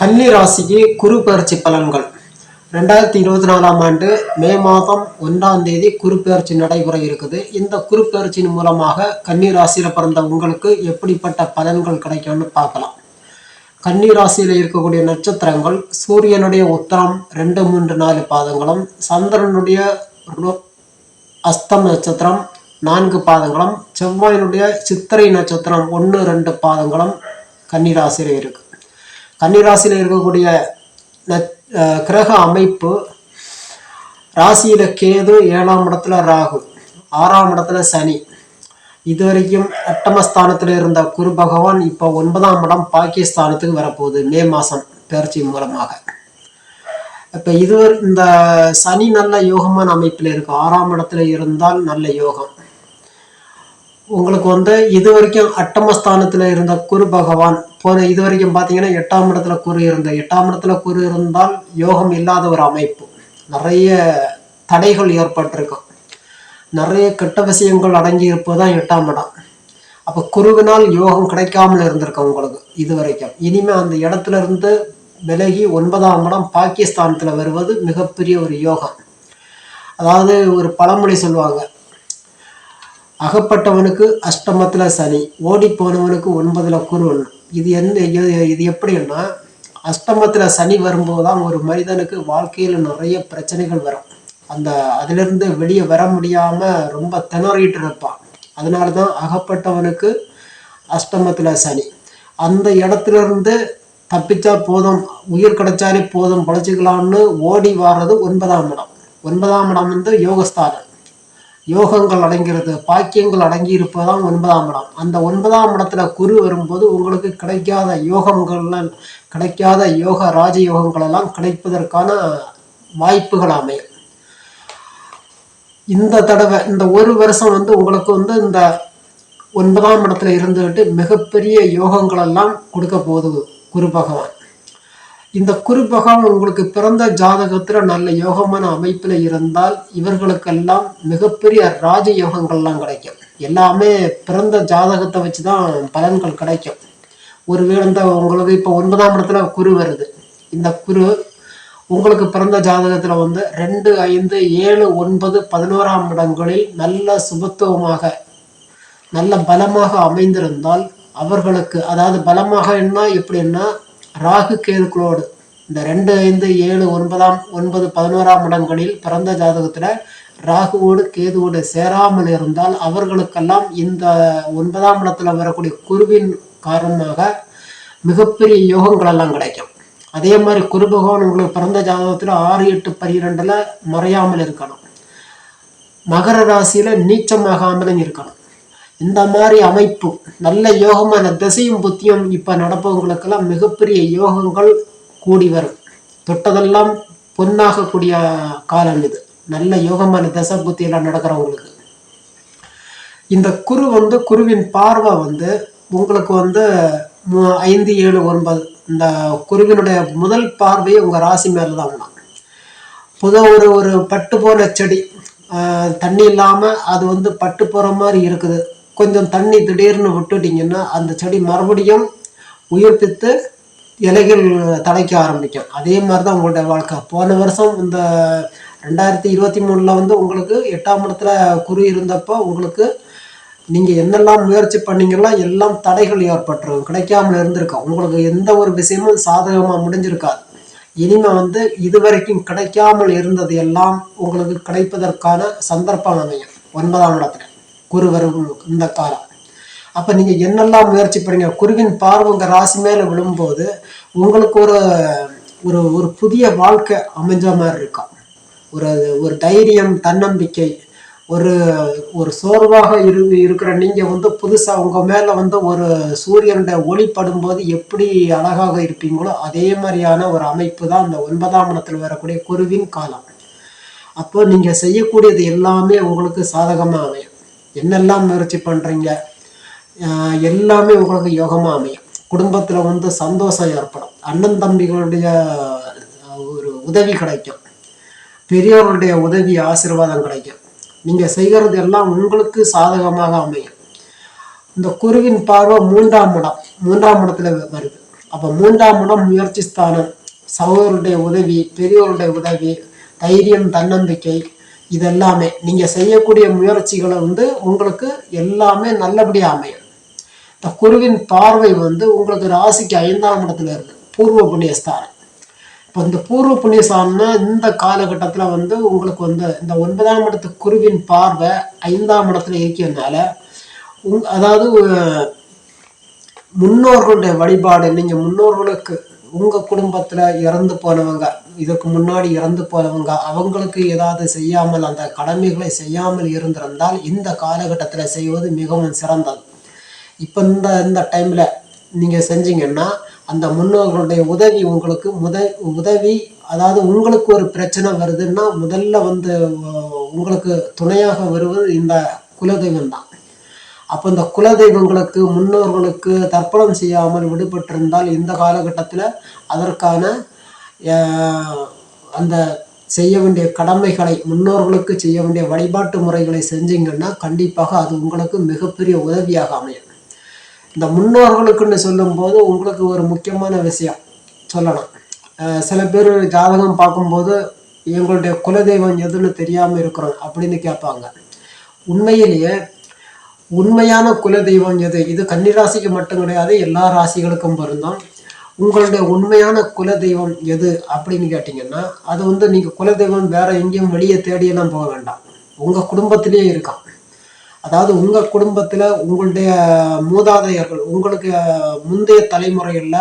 கன்னி ராசிக்கு குரு பயிற்சி பலன்கள். ரெண்டாயிரத்தி இருபத்தி நாலாம் ஆண்டு மே மாதம் ஒன்றாம் தேதி குரு பயிற்சி நடைபெற இருக்குது. இந்த குரு பயிற்சியின் மூலமாக கன்னி ராசியில் பிறந்த உங்களுக்கு எப்படிப்பட்ட பலன்கள் கிடைக்கும்னு பார்க்கலாம். கன்னி ராசியில் இருக்கக்கூடிய நட்சத்திரங்கள் சூரியனுடைய உத்தரம் ரெண்டு மூன்று நாலு பாதங்களும் சந்திரனுடைய அஸ்தம் நட்சத்திரம் நான்கு பாதங்களும் செவ்வாயினுடைய சித்திரை நட்சத்திரம் ஒன்று ரெண்டு பாதங்களும் கன்னிராசியில் இருக்குது கன்னிராசியில் இருக்கக்கூடிய கிரக அமைப்பு ராசியில கேது ஏழாம் இடத்துல ராகு ஆறாம் இடத்துல சனி. இது வரைக்கும் அட்டமஸ்தானத்தில் இருந்த குரு பகவான் இப்போ ஒன்பதாம் இடம் பாகிஸ்தானத்துக்கு வரப்போகுது மே மாதம் பயிற்சி மூலமாக. இப்போ இது இந்த சனி நல்ல யோகமான அமைப்பில் இருக்கும் ஆறாம் இடத்துல இருந்தால் நல்ல யோகம். உங்களுக்கு வந்து இது வரைக்கும் அட்டமஸ்தானத்தில் இருந்த குரு பகவான் போன இது வரைக்கும் பார்த்தீங்கன்னா எட்டாம் இடத்துல குரு இருந்த எட்டாம் இடத்துல குரு இருந்தால் யோகம் இல்லாத ஒரு அமைப்பு. நிறைய தடைகள் ஏற்பட்டிருக்கும் நிறைய கெட்ட விஷயங்கள் அடங்கி இருப்பதுதான் எட்டாம் இடம். அப்போ குருவினால் யோகம் கிடைக்காமல் இருந்திருக்கும் உங்களுக்கு இது வரைக்கும் இனிமே அந்த இடத்துல இருந்து விலகி ஒன்பதாம் இடம் பாகிஸ்தானத்தில் வருவது மிகப்பெரிய ஒரு யோகம். அதாவது ஒரு பழமொழி சொல்லுவாங்க அகப்பட்டவனுக்கு அஷ்டமத்தில் சனி ஓடி போனவனுக்கு ஒன்பதில் குருவன் இது எந்த இது- எப்படின்னா அஷ்டமத்தில் சனி வரும்போது தான் ஒரு மனிதனுக்கு வாழ்க்கையில் நிறைய பிரச்சனைகள் வரும். அந்த அதிலிருந்து வெளியே வர முடியாமல் ரொம்ப திணறிட்டு இருப்பான். அதனால தான் அகப்பட்டவனுக்கு அஷ்டமத்தில் சனி. அந்த இடத்துலேருந்து தப்பிச்சா போதும் உயிர் கிடைச்சாலே போதும் பழச்சிக்கலாம்னு ஓடி வர்றது ஒன்பதாம் இடம். ஒன்பதாம் இடம் வந்து யோகஸ்தானம். யோகங்கள் அடங்கிறது பாக்கியங்கள் அடங்கி இருப்பதுதான் ஒன்பதாம் இடம். அந்த ஒன்பதாம் இடத்துல குரு வரும்போது உங்களுக்கு கிடைக்காத யோகங்கள்லாம் கிடைக்காத யோக ராஜயோகங்கள் எல்லாம் கிடைப்பதற்கான வாய்ப்புகள் அமையும். இந்த தடவை இந்த ஒரு வருஷம் வந்து உங்களுக்கு வந்து இந்த ஒன்பதாம் இடத்துல இருந்துகிட்டு மிகப்பெரிய யோகங்கள் எல்லாம் கொடுக்க போகுது குரு பகவான். இந்த குறிப்பகம் உங்களுக்கு பிறந்த ஜாதகத்துல நல்ல யோகமான அமைப்புல இருந்தால் இவர்களுக்கெல்லாம் மிகப்பெரிய ராஜ யோகங்கள்லாம் கிடைக்கும். எல்லாமே பிறந்த ஜாதகத்தை வச்சுதான் பலன்கள் கிடைக்கும். ஒருவேளை இந்த உங்களுக்கு இப்போ ஒன்பதாம் இடத்துல குரு வருது. இந்த குரு உங்களுக்கு பிறந்த ஜாதகத்துல வந்து ரெண்டு ஐந்து ஏழு ஒன்பது பதினோராம் இடங்களில் நல்ல சுபத்துவமாக நல்ல பலமாக அமைந்திருந்தால் அவர்களுக்கு அதாவது பலமாக என்ன எப்படின்னா ராகு கேதுக்களோடு இந்த ரெண்டு ஐந்து ஏழு ஒன்பதாம் ஒன்பது பதினோராம் இடங்களில் பிறந்த ஜாதகத்தில் ராகுவோடு கேதுவோடு சேராமல் இருந்தால் அவர்களுக்கெல்லாம் இந்த ஒன்பதாம் இடத்துல வரக்கூடிய குருவின் காரணமாக மிகப்பெரிய யோகங்கள் எல்லாம் கிடைக்கும். அதே மாதிரி குரு பகவான் உங்களுக்கு பிறந்த ஜாதகத்தில் ஆறு எட்டு பனிரெண்டில் மறையாமல் இருக்கணும். மகர ராசியில் நீச்சமாகாமலும் இருக்கணும் இந்த மாதிரி அமைப்பு நல்ல யோகமான திசையும் புத்தியும் இப்போ நடப்பவங்களுக்கெல்லாம் மிகப்பெரிய யோகங்கள் கூடி வரும். தொட்டதெல்லாம் பொன்னாகக்கூடிய காலம் இது. நல்ல யோகமான தசை புத்தியெல்லாம் நடக்கிறவங்களுக்கு. இந்த குரு வந்து குருவின் பார்வை வந்து உங்களுக்கு வந்து மு- ஐந்து ஏழு ஒன்பது இந்த குருவினுடைய முதல் பார்வையே உங்கள் ராசி மேலே தான் விழும். ஒரு ஒரு பட்டு போன செடி தண்ணி இல்லாமல் அது வந்து பட்டு போகிற மாதிரி இருக்குது. கொஞ்சம் தண்ணி திடீர்னு விட்டுட்டிங்கன்னா அந்த செடி மறுபடியும் உயிர்ப்பித்து இலைகள் தலைக்க ஆரம்பிக்கும். அதே மாதிரி தான் உங்களோட வாழ்க்கை. போன வருஷம் இந்த ரெண்டாயிரத்தி இருபத்தி மூணில் வந்து உங்களுக்கு எட்டாம் இடத்துல குரு இருந்தப்போ உங்களுக்கு நீங்கள் என்னெல்லாம் முயற்சி பண்ணீங்களோ எல்லாம் தடைகள் ஏற்பட்டுரும். கிடைக்காமல் இருந்திருக்கா? உங்களுக்கு எந்த ஒரு விஷயமும் சாதகமாக முடிஞ்சிருக்காது இனிமே வந்து இதுவரைக்கும் கிடைக்காமல் இருந்தது எல்லாம் உங்களுக்கு கிடைப்பதற்கான சந்தர்ப்பம் அமையும். ஒன்பதாம் இடத்துல. குரு வரும் இந்த காலம் அப்போ நீங்கள் என்னெல்லாம் முயற்சி பண்ணீங்க குருவின் பார்வை உங்கள் ராசி மேலே விழும்போது உங்களுக்கு ஒரு ஒரு ஒரு புதிய வாழ்க்கை அமைஞ்ச மாதிரி இருக்கும் ஒரு ஒரு தைரியம் தன்னம்பிக்கை ஒரு ஒரு சோர்வாக இரு இருக்கிற நீங்கள் வந்து புதுசாக உங்கள் மேலே வந்து ஒரு சூரியனுடைய ஒளி படும்போது எப்படி அழகாக இருப்பீங்களோ அதே மாதிரியான ஒரு அமைப்பு தான் அந்த ஒன்பதாம் இடத்தில் வரக்கூடிய குருவின் காலம். அப்போ நீங்கள் செய்யக்கூடியது எல்லாமே உங்களுக்கு சாதகமாக அமையும். என்னெல்லாம் முயற்சி பண்ணுறீங்க எல்லாமே உங்களுக்கு யோகமாக அமையும். குடும்பத்தில் வந்து சந்தோஷம் ஏற்படும். அண்ணன் தம்பிகளுடைய ஒரு உதவி கிடைக்கும். பெரியவர்களுடைய உதவி ஆசீர்வாதம் கிடைக்கும். நீங்கள் செய்கிறது எல்லாம் உங்களுக்கு சாதகமாக அமையும். இந்த குருவின் பார்வை மூன்றாம் இடம். மூன்றாம் இடத்துல வருது. அப்போ மூன்றாம் இடம் முயற்சி ஸ்தானம். சகோதரருடைய உதவி பெரியோருடைய உதவி தைரியம் தன்னம்பிக்கை இதெல்லாமே நீங்கள் செய்யக்கூடிய முயற்சிகளை வந்து உங்களுக்கு எல்லாமே நல்லபடியாக அமையும். இந்த குருவின் பார்வை வந்து உங்களுக்கு ராசிக்கு ஐந்தாம் இடத்துல இருக்கு. பூர்வ புண்ணியஸ்தானம். இப்போ இந்த பூர்வ புண்ணியஸ்தானம்னா இந்த காலகட்டத்தில் வந்து உங்களுக்கு வந்து இந்த ஒன்பதாம் இடத்து குருவின் பார்வை ஐந்தாம் இடத்துல இருக்கிறதுனால உங் அதாவது முன்னோர்களுடைய வழிபாடு நீங்கள் முன்னோர்களுக்கு உங்கள் குடும்பத்தில் இறந்து போனவங்க இதுக்கு முன்னாடி இறந்து போனவங்க அவங்களுக்கு ஏதாவது செய்யாமல் அந்த கடமைகளை செய்யாமல் இருந்திருந்தால் இந்த காலகட்டத்தில் செய்வது மிகவும் சிறந்தது. இப்போ இந்த இந்த டைமில் நீங்கள் செஞ்சீங்கன்னா அந்த முன்னோர்களுடைய உதவி உங்களுக்கு முத உதவி அதாவது உங்களுக்கு ஒரு பிரச்சனை வருதுன்னா முதல்ல வந்து உங்களுக்கு துணையாக வருவது இந்த குலதெய்வம் தான் அப்போ இந்த குலதெய்வங்களுக்கு முன்னோர்களுக்கு தர்ப்பணம் செய்யாமல் விடுபட்டிருந்தால் இந்த காலகட்டத்தில் அதற்கான அந்த செய்ய வேண்டிய கடமைகளை முன்னோர்களுக்கு செய்ய வேண்டிய வழிபாட்டு முறைகளை செஞ்சீங்கன்னா கண்டிப்பாக அது உங்களுக்கு மிகப்பெரிய உதவியாக அமையும். இந்த முன்னோர்களுக்குன்னு சொல்லும்போது உங்களுக்கு ஒரு முக்கியமான விஷயம் சொல்லலாம். சில பேர் ஜாதகம் பார்க்கும்போது எங்களுடைய குலதெய்வம் எதுன்னு தெரியாமல் இருக்கிறோம் அப்படின்னு கேட்பாங்க. உண்மையிலேயே உண்மையான குலதெய்வம் எது? இது கன்னிராசிக்கு மட்டும் கிடையாது எல்லா ராசிகளுக்கும் பொருந்தும். உங்களுடைய உண்மையான குலதெய்வம் எது அப்படின்னு கேட்டிங்கன்னா அது வந்து நீங்கள் குலதெய்வம் வேற எங்கேயும் வெளியே தேடியெல்லாம் போக வேண்டாம். உங்கள் குடும்பத்திலேயே இருக்கான் அதாவது உங்கள் குடும்பத்தில் உங்களுடைய மூதாதையர்கள் உங்களுக்கு முந்தைய தலைமுறையில்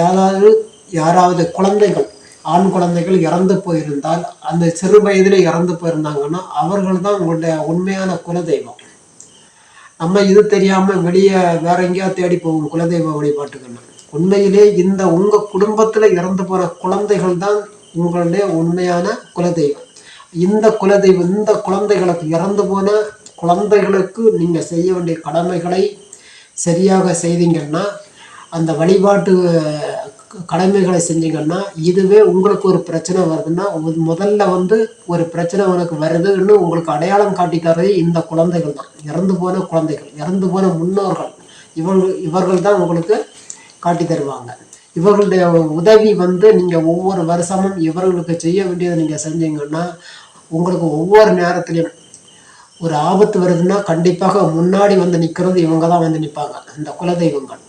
யாராவது யாராவது குழந்தைகள் ஆண் குழந்தைகள் இறந்து போயிருந்தால் அந்த சிறு வயதில் இறந்து போயிருந்தாங்கன்னா அவர்கள் தான் உங்களுடைய உண்மையான குலதெய்வம். நம்ம இது தெரியாம வெளியே வேற எங்கேயாவது தேடி போகும் குலதெய்வ வழிபாட்டுக்குன்னு உண்மையிலே இந்த உங்க குடும்பத்துல இறந்து போற குழந்தைகள் தான் உங்களுடைய உண்மையான குலதெய்வம். இந்த குலதெய்வம் இந்த குழந்தைகளுக்கு இறந்து போன குழந்தைகளுக்கு நீங்க செய்ய வேண்டிய கடமைகளை சரியாக செய்தீங்கன்னா அந்த வழிபாட்டு கடமைகளை செஞ்சீங்கன்னா இதுவே உங்களுக்கு ஒரு பிரச்சனை வருதுன்னா முதல்ல வந்து ஒரு பிரச்சனை உனக்கு வருதுன்னு உங்களுக்கு அடையாளம் காட்டி தர்றது இந்த குழந்தைகள் தான். இறந்து போன குழந்தைகள் இறந்து போன முன்னோர்கள். இவர்கள் இவர்கள் தான் உங்களுக்கு காட்டி தருவாங்க. இவர்களுடைய உதவி வந்து நீங்கள் ஒவ்வொரு வருஷமும் இவர்களுக்கு செய்ய வேண்டியதை நீங்கள் செஞ்சீங்கன்னா உங்களுக்கு ஒவ்வொரு நேரத்துலையும் ஒரு ஆபத்து வருதுன்னா கண்டிப்பாக முன்னாடி வந்து நிற்கிறது இவங்க தான் வந்து நிற்பாங்க இந்த குலதெய்வங்கள்.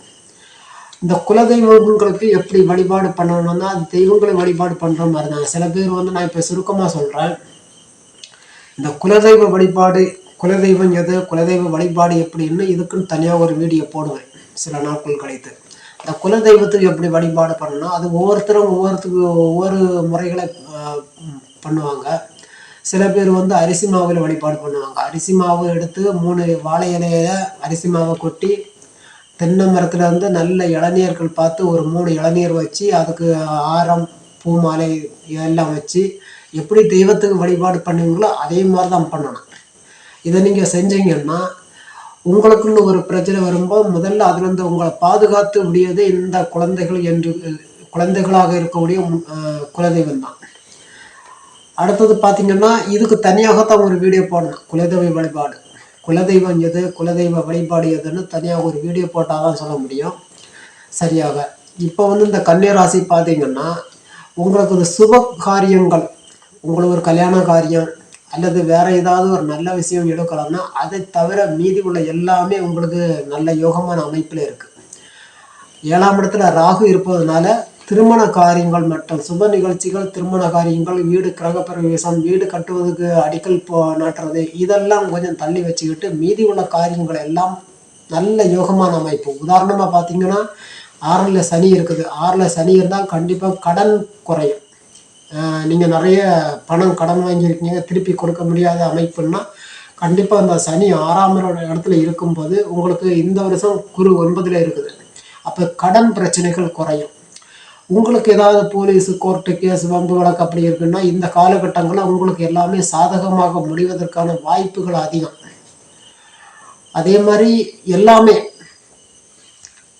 இந்த குலதெய்வங்களுக்கு எப்படி வழிபாடு பண்ணணும்னா அந்த தெய்வங்களை வழிபாடு பண்ணுற மாதிரி தான் சில பேர் வந்து நான் இப்போ சுருக்கமாக சொல்கிறேன் இந்த குலதெய்வ வழிபாடு குலதெய்வம் எது குலதெய்வ வழிபாடு எப்படின்னு இதுக்குன்னு தனியாக ஒரு வீடியோ போடுவேன். சில நாட்கள் கழித்து. இந்த குலதெய்வத்துக்கு எப்படி வழிபாடு பண்ணணும் அது ஒவ்வொருத்தரும் ஒவ்வொருத்துக்கு ஒவ்வொரு முறைகளை பண்ணுவாங்க. சில பேர் வந்து அரிசி மாவில் வழிபாடு பண்ணுவாங்க. அரிசி மாவு எடுத்து மூணு வாழை இலையில அரிசி மாவை கொட்டி தென்னை மரத்தில் இருந்து நல்ல இளநீர்கள் பார்த்து ஒரு மூணு இளநீர் வச்சு அதுக்கு ஆரம் பூ மாலை இதெல்லாம் வச்சு எப்படி தெய்வத்துக்கு வழிபாடு பண்ணுவீங்களோ அதே மாதிரி தான் பண்ணணும். இதை நீங்கள் செஞ்சீங்கன்னா உங்களுக்குன்னு ஒரு பிரச்சனை வரும்போது முதல்ல அதுலேருந்து உங்களை பாதுகாத்து முடியது இந்த குழந்தைகள் என்று குழந்தைகளாக இருக்கக்கூடிய மு- குலதெய்வம் தான். அடுத்தது பார்த்தீங்கன்னா இதுக்கு தனியாகத்தான் ஒரு வீடியோ போடணும் குலதெய்வ வழிபாடு. குலதெய்வம் எது குலதெய்வ வழிபாடு எதுன்னு தனியாக ஒரு வீடியோ போட்டால் தான் சொல்ல முடியும். சரியாக. இப்போ வந்து இந்த கன்னியராசி பார்த்தீங்கன்னா உங்களுக்கு இந்த சுப காரியங்கள் உங்களுக்கு ஒரு கல்யாண காரியம் அல்லது வேற ஏதாவது ஒரு நல்ல விஷயம் எடுக்கலாம்னா அதை தவிர மீதி உள்ள எல்லாமே உங்களுக்கு நல்ல யோகமான அமைப்பில் இருக்குது ஏழாம் இடத்துல ராகு இருப்பதுனால திருமண காரியங்கள் மற்றும் சுப நிகழ்ச்சிகள் திருமண காரியங்கள் வீடு கிரகப்பிரவேசம் வீடு கட்டுவதற்கு அடிக்கல் போ நாட்டுறது இதெல்லாம் கொஞ்சம் தள்ளி வச்சுக்கிட்டு மீதி உள்ள காரியங்கள் எல்லாம் நல்ல யோகமான அமைப்பு. உதாரணமாக பார்த்தீங்கன்னா ஆறில் சனி இருக்குது. ஆறில் சனி இருந்தால் கண்டிப்பாக கடன் குறையும். நீங்கள் நிறைய பணம் கடன் வாங்கியிருக்கீங்க திருப்பி கொடுக்க முடியாத அமைப்புன்னா கண்டிப்பாக அந்த சனி ஆறாம் இடத்துல இருக்கும்போது உங்களுக்கு இந்த வருஷம் குரு ஒன்பதில் இருக்குது. அப்போ கடன் பிரச்சனைகள் குறையும். உங்களுக்கு ஏதாவது போலீஸ் கோர்ட்டு கேஸ் வம்பு வழக்கு அப்படி இருக்குன்னா இந்த காலகட்டங்களில் உங்களுக்கு எல்லாமே சாதகமாக முடிவதற்கான வாய்ப்புகள் அதிகம். அதே மாதிரி எல்லாமே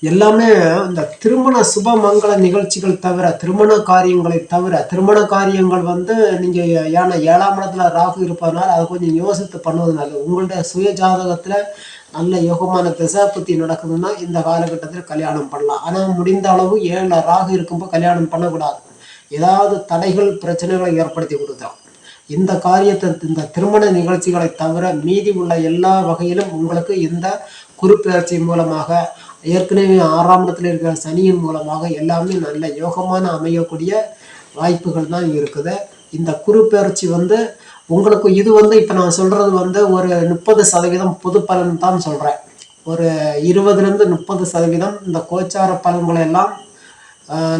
எல்லாமே இந்த திருமண சுபமங்கல நிகழ்ச்சிகள் தவிர திருமண காரியங்களை தவிர திருமண காரியங்கள் வந்து நீங்கள் ஏன்னா ஏழாம் இடத்துல ராகு இருப்பதனால அதை கொஞ்சம் யோசித்து பண்ணுவது நல்லது. உங்களுடைய சுய ஜாதகத்தில் நல்ல யோகமான திசாபுத்தி நடக்குதுன்னா இந்த காலகட்டத்தில் கல்யாணம் பண்ணலாம். ஆனால் முடிந்த அளவு ஏழில் ராகு இருக்கும்போது கல்யாணம் பண்ணக்கூடாது. ஏதாவது தடைகள் பிரச்சனைகளை ஏற்படுத்தி கொடுக்கலாம். இந்த காரியத்தை இந்த திருமண நிகழ்ச்சிகளை தவிர மீதி உள்ள எல்லா வகையிலும் உங்களுக்கு இந்த குறிப்பெயர்ச்சி மூலமாக ஏற்கனவே ஆறாம் இடத்துல இருக்கிற சனியின் மூலமாக எல்லாமே நல்ல யோகமான அமையக்கூடிய வாய்ப்புகள் தான் இருக்குது. இந்த குருப்பெயர்ச்சி வந்து உங்களுக்கு இது வந்து இப்போ நான் சொல்கிறது வந்து ஒரு முப்பது சதவீதம் பொது பலன் தான் சொல்கிறேன் ஒரு இருபதுலேருந்து முப்பது சதவீதம் இந்த கோச்சார பலன்களை எல்லாம்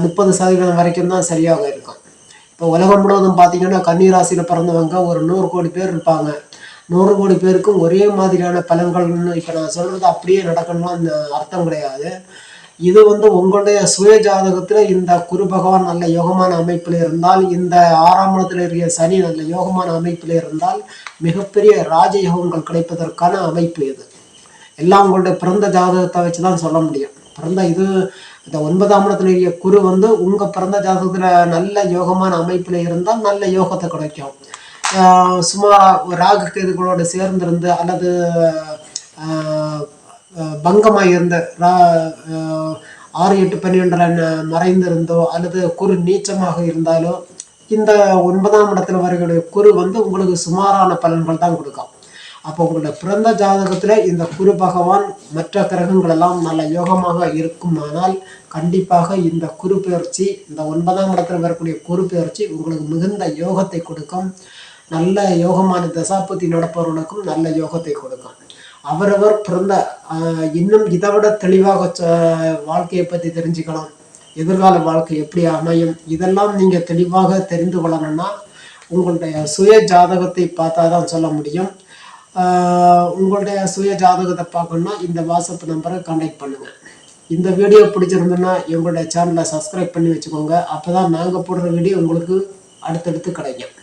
முப்பது சதவீதம் வரைக்கும் தான் சரியாக இருக்கும். இப்போ உலகம் முழுவதும் பார்த்தீங்கன்னா கன்னிராசியில் பிறந்தவங்க ஒரு நூறு கோடி பேர் இருப்பாங்க. நூறு கோடி பேருக்கும் ஒரே மாதிரியான பலன்கள்னு இப்போ நான் சொல்கிறது அப்படியே நடக்கணும்லாம் அர்த்தம் கிடையாது. இது வந்து உங்களுடைய சுய ஜாதகத்தில் இந்த குரு பகவான் நல்ல யோகமான அமைப்பில் இருந்தால் இந்த ஆறாம் இடத்துல இருக்கிற சனி நல்ல யோகமான அமைப்பில் இருந்தால் மிகப்பெரிய ராஜயோகங்கள் கிடைப்பதற்கான அமைப்பு இது. எல்லாம் உங்களுடைய பிறந்த ஜாதகத்தை வச்சு தான் சொல்ல முடியும். பிறந்த இது இந்த ஒன்பதாம் இடத்துல இருக்கிற குரு வந்து உங்கள் பிறந்த ஜாதகத்தில் நல்ல யோகமான அமைப்பில் இருந்தால் நல்ல யோகத்தை கிடைக்கும். சுமார் ராகு கேதுகளோடு சேர்ந்திருந்து அல்லது பங்கமாக இருந்த ஆறு எட்டு பன்னிரெண்டில் மறைந்திருந்தோ அல்லது குரு நீச்சமாக இருந்தாலோ இந்த ஒன்பதாம் இடத்துல வரக்கூடிய குரு வந்து உங்களுக்கு சுமாரான பலன்கள் தான் கொடுக்கும். அப்போ உங்களுடைய பிறந்த ஜாதகத்தில் இந்த குரு பகவான் மற்ற கிரகங்கள் எல்லாம் நல்ல யோகமாக இருக்குமானால் கண்டிப்பாக இந்த குரு பெயர்ச்சி இந்த ஒன்பதாம் இடத்துல வரக்கூடிய குரு பெயர்ச்சி உங்களுக்கு மிகுந்த யோகத்தை கொடுக்கும். நல்ல யோகமான தசாபதி நடப்பவர்களுக்கும் நல்ல யோகத்தை கொடுக்கும். அவரவர் பிறந்த இன்னும் இதை விட தெளிவாக ச- வாழ்க்கையை பற்றி தெரிஞ்சுக்கலாம் எதிர்கால வாழ்க்கை எப்படி அமையும்? இதெல்லாம் நீங்கள் தெளிவாக தெரிந்து கொள்ளணும்னா உங்களுடைய சுய ஜாதகத்தை பார்த்தா தான் சொல்ல முடியும். உங்களுடைய சுய ஜாதகத்தை பார்க்கணும்னா இந்த வாட்ஸ்அப் நம்பரை கான்டாக்ட் பண்ணுங்கள் இந்த வீடியோ பிடிச்சிருந்ததுன்னா எங்களுடைய சேனலை சப்ஸ்கிரைப் பண்ணி வச்சுக்கோங்க. அப்போ தான் நாங்கள் போடுற வீடியோ உங்களுக்கு அடுத்தடுத்து கிடைக்கும்.